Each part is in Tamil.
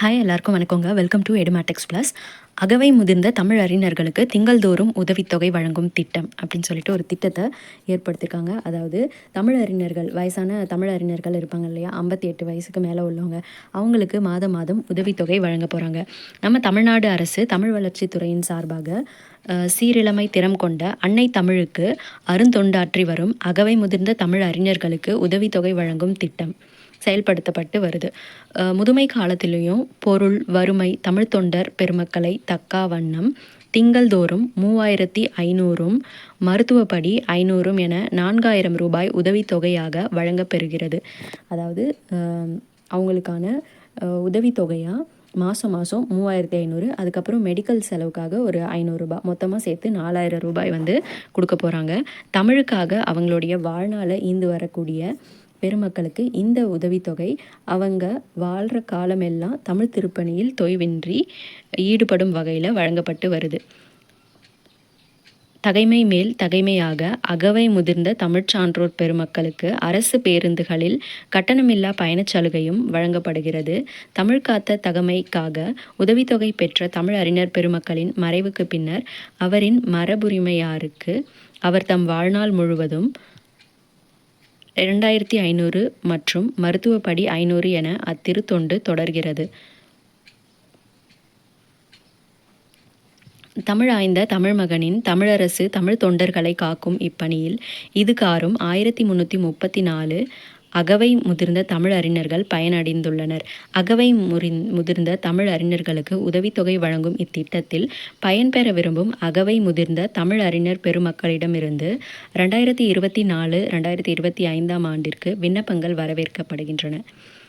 ஹாய் எல்லாருக்கும் வணக்கங்க. வெல்கம் டு எடுமேட்டிக்ஸ் ப்ளஸ் அகவை முதிர்ந்த தமிழ் அறிஞர்களுக்கு திங்கள்தோறும் உதவித்தொகை வழங்கும் திட்டம் அப்படின்னு சொல்லிட்டு ஒரு திட்டத்தை ஏற்படுத்தியிருக்காங்க அதாவது தமிழ் அறிஞர்கள் வயசான தமிழ் அறிஞர்கள் இருப்பாங்க இல்லையா? ஐம்பத்தி எட்டு வயசுக்கு மேலே உள்ளவங்க அவங்களுக்கு மாதம் மாதம் உதவித்தொகை வழங்க போகிறாங்க நம்ம தமிழ்நாடு அரசு தமிழ் வளர்ச்சித்துறையின் சார்பாக சீரிழமை திறம் கொண்ட அன்னை தமிழுக்கு அருந்தொண்டாற்றி வரும் அகவை முதிர்ந்த தமிழ் அறிஞர்களுக்கு உதவித்தொகை வழங்கும் திட்டம். செயல்படுத்தப்பட்டு வருது. முதுமை காலத்திலையும் பொருள் வறுமை தமிழ் தொண்டர் பெருமக்களை தக்கா வண்ணம் திங்கள்தோறும் மூவாயிரத்தி ஐநூறும் மருத்துவப்படி ஐநூறும் என நான்காயிரம் ரூபாய் உதவித்தொகையாக வழங்கப்பெறுகிறது அதாவது அவங்களுக்கான உதவித்தொகையாக மாதம் மாதம் மூவாயிரத்தி ஐநூறு அதுக்கப்புறம் மெடிக்கல் செலவுக்காக ஒரு ஐநூறுரூபா மொத்தமாக சேர்த்து நாலாயிரம் ரூபாய் வந்து கொடுக்க போகிறாங்க தமிழுக்காக அவங்களுடைய வாழ்நாளை ஈந்து வரக்கூடிய பெருமக்களுக்கு இந்த உதவித்தொகை அவங்க வாழ்கிற காலமெல்லாம் தமிழ் திருப்பணியில் தொய்வின்றி ஈடுபடும் வகையில் வழங்கப்பட்டு வருது. தகைமை மேல் தகைமையாக அகவை முதிர்ந்த தமிழ்ச் சான்றோர் பெருமக்களுக்கு அரசு பேருந்துகளில் கட்டணமில்லா பயணச் சலுகையும் வழங்கப்படுகிறது. தமிழ் காத்த தகமைக்காக உதவித்தொகை பெற்ற தமிழ் அறிஞர் பெருமக்களின் மறைவுக்கு பின்னர் அவரின் மரபுரிமையாருக்கு அவர் தம் வாழ்நாள் முழுவதும் இரண்டாயிரத்தி ஐநூறு மற்றும் மருத்துவப்படி ஐநூறு என அத்திருத்தொண்டு தொடர்கிறது. தமிழ் ஆய்ந்த தமிழ் மகனின் தமிழரசு தமிழ் தொண்டர்களை காக்கும் இப்பணியில் இதுகாரும் ஆயிரத்தி முன்னூற்றி முப்பத்தி நாலு அகவை முதிர்ந்த தமிழ் அறிஞர்கள் பயனடைந்துள்ளனர். அகவை முறி முதிர்ந்த தமிழ் அறிஞர்களுக்கு உதவித்தொகை வழங்கும் இத்திட்டத்தில் பயன்பெற விரும்பும் அகவை முதிர்ந்த தமிழ் அறிஞர் பெருமக்களிடமிருந்து ரெண்டாயிரத்தி இருபத்தி நாலு ரெண்டாயிரத்தி இருபத்தி ஐந்தாம் ஆண்டிற்கு விண்ணப்பங்கள் வரவேற்கப்படுகின்றன.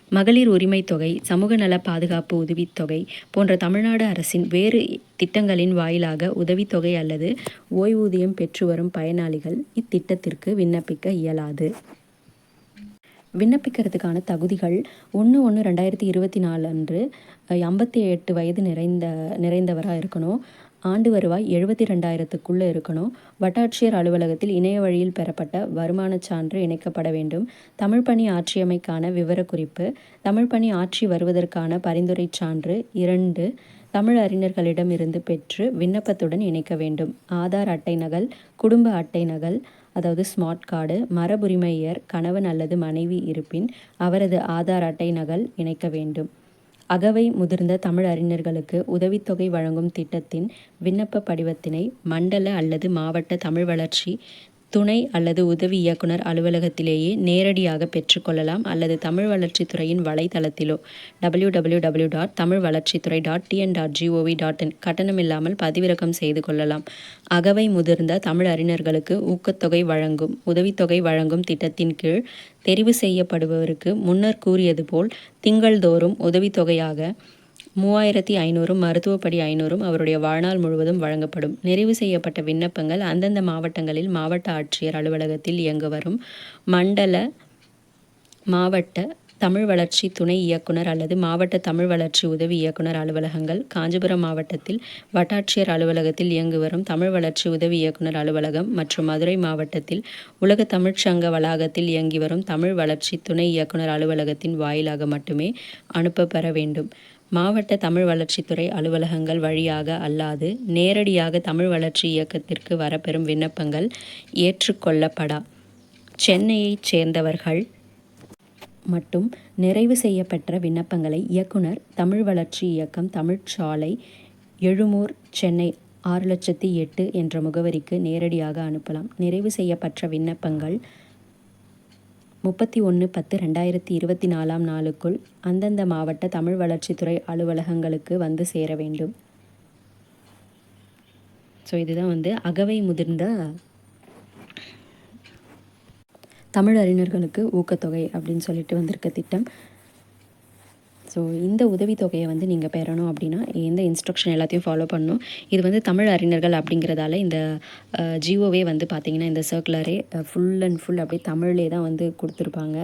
மகளிர் உரிமைத் தொகை சமூக நல பாதுகாப்பு உதவித்தொகை போன்ற தமிழ்நாடு அரசின் வேறு திட்டங்களின் வாயிலாக உதவித்தொகை அல்லது ஓய்வூதியம் பெற்று வரும் பயனாளிகள் இத்திட்டத்திற்கு விண்ணப்பிக்க இயலாது. விண்ணப்பிக்கிறதுக்கான தகுதிகள் ஒன்று ஒன்று ரெண்டாயிரத்தி இருபத்தி நாலு அன்று ஐம்பத்தி எட்டு வயது நிறைந்த நிறைந்தவராக இருக்கணும். ஆண்டு வருவாய் எழுபத்தி ரெண்டாயிரத்துக்குள்ளே இருக்கணும். வட்டாட்சியர் அலுவலகத்தில் இணைய வழியில் பெறப்பட்ட வருமானச் சான்று இணைக்கப்பட வேண்டும். தமிழ் பணி ஆட்சியமைக்கான விவரக்குறிப்பு தமிழ் பணி ஆட்சி வருவதற்கான பரிந்துரைச் சான்று இரண்டு தமிழ் அறிஞர்களிடமிருந்து பெற்று விண்ணப்பத்துடன் இணைக்க வேண்டும். ஆதார் அட்டை நகல் குடும்ப அட்டை நகல் அதாவது ஸ்மார்ட் கார்டு மரபுரிமையர் கணவன் அல்லது மனைவி இருப்பின் அவரது ஆதார் அட்டை நகல் இணைக்க வேண்டும். அகவை முதிர்ந்த தமிழ் அறிஞர்களுக்கு உதவித்தொகை வழங்கும் திட்டத்தின் விண்ணப்ப படிவத்தினை மண்டல அல்லது மாவட்ட தமிழ் வளர்ச்சி துணை அல்லது உதவி இயக்குனர் அலுவலகத்திலேயே நேரடியாக பெற்றுக்கொள்ளலாம் அல்லது தமிழ் வளர்ச்சித்துறையின் வலைத்தளத்திலோ W W W dot Tamil வளர்ச்சித்துறை dot TN dot GOV dot in கட்டணமில்லாமல் பதிவிறக்கம் செய்து கொள்ளலாம். அகவை முதிர்ந்த தமிழ் அறிஞர்களுக்கு ஊக்கத்தொகை வழங்கும் உதவித்தொகை வழங்கும் திட்டத்தின் கீழ் தெரிவு செய்யப்படுபவருக்கு முன்னர் கூறியது போல் திங்கள்தோறும் உதவித்தொகையாக மூவாயிரத்தி ஐநூறும் மருத்துவப்படி ஐநூறும் அவருடைய வாழ்நாள் முழுவதும் வழங்கப்படும். நிறைவு செய்யப்பட்ட விண்ணப்பங்கள் அந்தந்த மாவட்டங்களில் மாவட்ட ஆட்சியர் அலுவலகத்தில் இயங்க வரும் மண்டல மாவட்ட தமிழ் வளர்ச்சி துணை இயக்குனர் அல்லது மாவட்ட தமிழ் வளர்ச்சி உதவி இயக்குனர் அலுவலகங்கள் காஞ்சிபுரம் மாவட்டத்தில் வட்டாட்சியர் அலுவலகத்தில் இயங்கி வரும் தமிழ் வளர்ச்சி உதவி இயக்குனர் அலுவலகம் மற்றும் மதுரை மாவட்டத்தில் உலக தமிழ்ச் சங்க வளாகத்தில் இயங்கி வரும் தமிழ் வளர்ச்சி துணை இயக்குனர் அலுவலகத்தின் வாயிலாக மட்டுமே அனுப்பப்பெற வேண்டும். மாவட்ட தமிழ் வளர்ச்சித்துறை அலுவலகங்கள் வழியாக அல்லாது நேரடியாக தமிழ் வளர்ச்சி இயக்கத்திற்கு வரப்பெறும் விண்ணப்பங்கள் ஏற்றுக்கொள்ளப்படா. சென்னையைச் சேர்ந்தவர்கள் மட்டும் நிறைவு செய்யப்பெற்ற விண்ணப்பங்களை இயக்குனர் தமிழ் வளர்ச்சி இயக்கம் தமிழ்ச்சாலை எழுமூர் சென்னை ஆறு லட்சத்தி எட்டு என்ற முகவரிக்கு நேரடியாக அனுப்பலாம். நிறைவு செய்யப்பட்ட விண்ணப்பங்கள் முப்பத்தி ஒன்று பத்து ரெண்டாயிரத்தி இருபத்தி நாலாம் நாளுக்குள் அந்தந்த மாவட்ட தமிழ் வளர்ச்சித்துறை அலுவலகங்களுக்கு வந்து சேர வேண்டும். ஸோ இதுதான் வந்து அகவை முதிர்ந்த தமிழ் அறிஞர்களுக்கு ஊக்கத்தொகை அப்படின்னு சொல்லிட்டு வந்திருக்க திட்டம். ஸோ இந்த உதவித்தொகையை வந்து நீங்கள் பெறணும் அப்படின்னா எந்த இன்ஸ்ட்ரக்ஷன் எல்லாத்தையும் ஃபாலோ பண்ணணும். இது வந்து தமிழ் அறிஞர்கள் அப்படிங்கிறதால இந்த ஜிஓவே வந்து பார்த்திங்கன்னா இந்த சர்க்குலரே ஃபுல் அண்ட் ஃபுல் அப்படியே தமிழ்லே தான் வந்து கொடுத்துருப்பாங்க.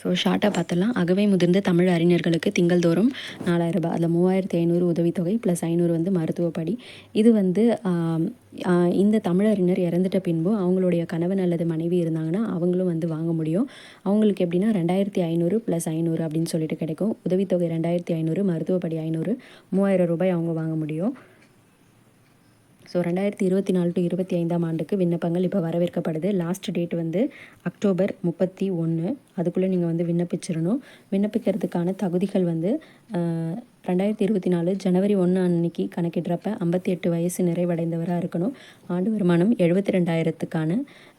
ஸோ ஷார்ட்டாக பார்த்தலாம் அகவை முதிர்ந்த தமிழ் அறிஞர்களுக்கு திங்கள்தோறும் நாலாயிரம் ரூபாய் அதில் மூவாயிரத்தி ஐநூறு உதவித்தொகை ப்ளஸ் ஐநூறு வந்து மருத்துவப்படி இது வந்து இந்த தமிழறிஞர் இறந்துட்ட பின்பு அவங்களுடைய கணவன் அல்லது மனைவி இருந்தாங்கன்னா அவங்களும் வந்து வாங்க முடியும். அவங்களுக்கு எப்படின்னா ரெண்டாயிரத்தி ஐநூறு ப்ளஸ் ஐநூறு அப்படின்னு சொல்லிட்டு கிடைக்கும். உதவித்தொகை ரெண்டாயிரத்தி ஐநூறு மருத்துவப்படி ஐநூறு மூவாயிரம் ரூபாய் அவங்க வாங்க முடியும். ஸோ ரெண்டாயிரத்தி இருபத்தி நாலு டு இருபத்தி ஐந்தாம் ஆண்டுக்கு விண்ணப்பங்கள் இப்போ வரவேற்கப்படுது. லாஸ்ட் டேட் வந்து அக்டோபர் முப்பத்தி ஒன்று அதுக்குள்ளே நீங்கள் வந்து விண்ணப்பிச்சிடணும் விண்ணப்பிக்கிறதுக்கான தகுதிகள் வந்து ரெண்டாயிரத்தி இருபத்தி நாலு ஜனவரி ஒன்று அன்னைக்கு கணக்கிடுறப்ப ஐம்பத்தி எட்டு வயசு நிறைவடைந்தவராக இருக்கணும். ஆண்டு வருமானம் எழுபத்தி ரெண்டாயிரத்துக்கான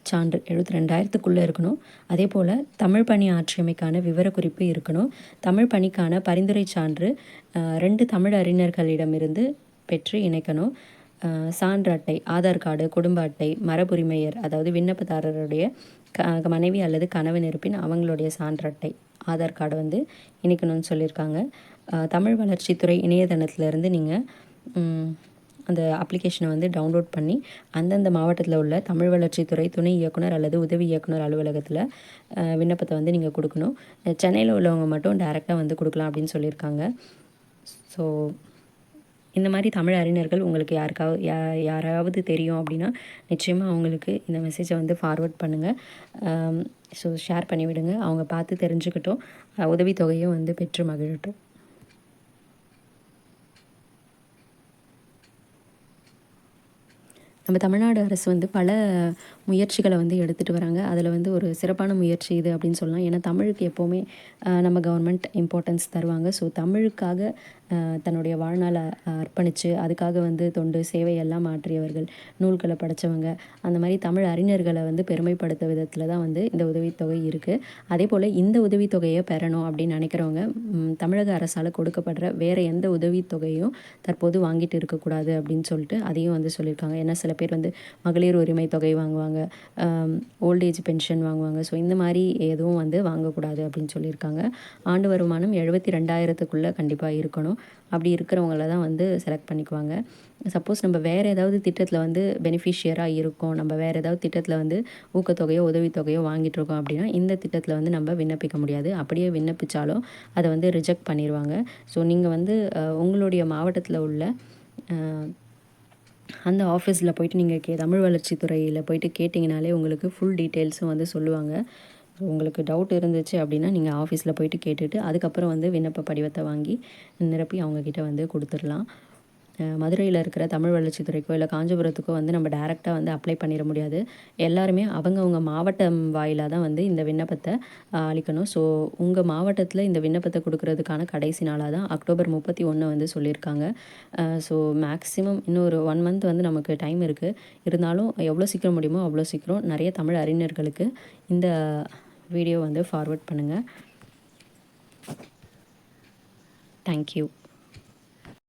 சான்று எழுபத்தி ரெண்டாயிரத்துக்குள்ளே இருக்கணும். அதே போல் தமிழ் பணி ஆட்சியமைக்கான விவரக்குறிப்பு இருக்கணும். தமிழ் பணிக்கான பரிந்துரை சான்று ரெண்டு தமிழ் அறிஞர்களிடமிருந்து பெற்று இணைக்கணும். சான்று அட்டை ஆதார் கார்டு குடும்ப அட்டை மரபுரிமையர் அதாவது விண்ணப்பதாரருடைய க மனைவி அல்லது கணவன் இருப்பின் அவங்களுடைய சான்று அட்டை ஆதார் கார்டு வந்து இணைக்கணும்னு சொல்லியிருக்காங்க. தமிழ் வளர்ச்சித்துறை இணையதளத்திலேருந்து நீங்கள் அந்த அப்ளிகேஷனை வந்து டவுன்லோட் பண்ணி அந்தந்த மாவட்டத்தில் உள்ள தமிழ் வளர்ச்சித்துறை துணை இயக்குனர் அல்லது உதவி இயக்குனர் அலுவலகத்தில் விண்ணப்பத்தை வந்து நீங்கள் கொடுக்கணும். சென்னையில் உள்ளவங்க மட்டும் டைரெக்டாக வந்து கொடுக்கலாம் அப்படின்னு சொல்லியிருக்காங்க. ஸோ இந்த மாதிரி தமிழ் அறிஞர்கள் உங்களுக்கு யாருக்காவது யா யாராவது தெரியும் அப்படின்னா நிச்சயமாக அவங்களுக்கு இந்த மெசேஜை வந்து ஃபார்வர்ட் பண்ணுங்கள் ஸோ ஷேர் பண்ணி விடுங்க அவங்க பார்த்து தெரிஞ்சுக்கிட்டோம். உதவித்தொகையும் வந்து பெற்று மகிழட்டும். நம்ம தமிழ்நாடு அரசு வந்து பல முயற்சிகளை வந்து எடுத்துகிட்டு வராங்க. அதில் வந்து ஒரு சிறப்பான முயற்சி இது அப்படின்னு சொல்லலாம். ஏன்னா தமிழுக்கு எப்போவுமே நம்ம கவர்மெண்ட் இம்பார்ட்டன்ஸ் தருவாங்க. ஸோ தமிழுக்காக தன்னுடைய வாழ்நாளை அர்ப்பணித்து அதுக்காக வந்து தொண்டு சேவையெல்லாம் மாற்றியவர்கள் நூல்களை படைச்சவங்க அந்த மாதிரி தமிழ் அறிஞர்களை வந்து பெருமைப்படுத்த விதத்தில் தான் வந்து இந்த உதவித்தொகை இருக்குது அதே போல் இந்த உதவித்தொகையை பெறணும் அப்படின்னு நினைக்கிறவங்க தமிழக அரசால் கொடுக்கப்படுற வேறு எந்த உதவித்தொகையும் தற்போது வாங்கிட்டு இருக்கக்கூடாது அப்படின்னு சொல்லிட்டு அதையும் வந்து சொல்லியிருக்காங்க. ஏன்னா சில பேர் வந்து மகளிர் உரிமை தொகை வாங்குவாங்க ஓல்டேஜ் பென்ஷன் வாங்குவாங்க. ஸோ இந்த மாதிரி எதுவும் வந்து வாங்கக்கூடாது அப்படின்னு சொல்லியிருக்காங்க. ஆண்டு வருமானம் எழுபத்தி ரெண்டாயிரத்துக்குள்ளே கண்டிப்பாக இருக்கணும். அப்படி இருக்கிறவங்கள தான் வந்து செலக்ட் பண்ணிக்குவாங்க. சப்போஸ் நம்ம வேறு ஏதாவது திட்டத்தில் வந்து பெனிஃபிஷியராக இருக்கோம். நம்ம வேறு ஏதாவது திட்டத்தில் வந்து ஊக்கத்தொகையோ உதவித்தொகையோ வாங்கிட்டு இருக்கோம் அப்படின்னா இந்த திட்டத்தில் வந்து நம்ம விண்ணப்பிக்க முடியாது. அப்படியே விண்ணப்பிச்சாலும் அதை வந்து ரிஜெக்ட் பண்ணிடுவாங்க ஸோ நீங்கள் வந்து உங்களுடைய மாவட்டத்தில் உள்ள அந்த ஆஃபீஸில் போயிட்டு நீங்கள் கே தமிழ் வளர்ச்சித்துறையில் போயிட்டு கேட்டிங்கனாலே உங்களுக்கு ஃபுல் டீட்டெயில்ஸும் வந்து சொல்லுவாங்க. உங்களுக்கு டவுட் இருந்துச்சு அப்படின்னா நீங்கள் ஆஃபீஸில் போயிட்டு கேட்டுட்டு அதுக்கப்புறம் வந்து விண்ணப்ப படிவத்தை வாங்கி நிரப்பி அவங்கக்கிட்ட வந்து கொடுத்துடலாம். மதுரையில் இருக்கிற தமிழ் வளர்ச்சித்துறைக்கோ இல்லை காஞ்சிபுரத்துக்கோ வந்து நம்ம டேரெக்டாக வந்து அப்ளை பண்ணிட முடியாது. எல்லாருமே அவங்கவுங்க மாவட்டம் வாயிலாக தான் வந்து இந்த விண்ணப்பத்தை அளிக்கணும். ஸோ உங்கள் மாவட்டத்தில் இந்த விண்ணப்பத்தை கொடுக்கறதுக்கான கடைசி நாளாக தான் அக்டோபர் முப்பத்தி ஒன்று வந்து சொல்லியிருக்காங்க. ஸோ மேக்ஸிமம் இன்னும் ஒரு ஒன் மந்த் வந்து நமக்கு டைம் இருக்குது இருந்தாலும் எவ்வளோ சீக்கிரம் முடியுமோ அவ்வளோ சீக்கிரம் நிறைய தமிழ் அறிஞர்களுக்கு இந்த வீடியோ வந்து ஃபார்வர்ட் பண்ணுங்கள் தேங்க்யூ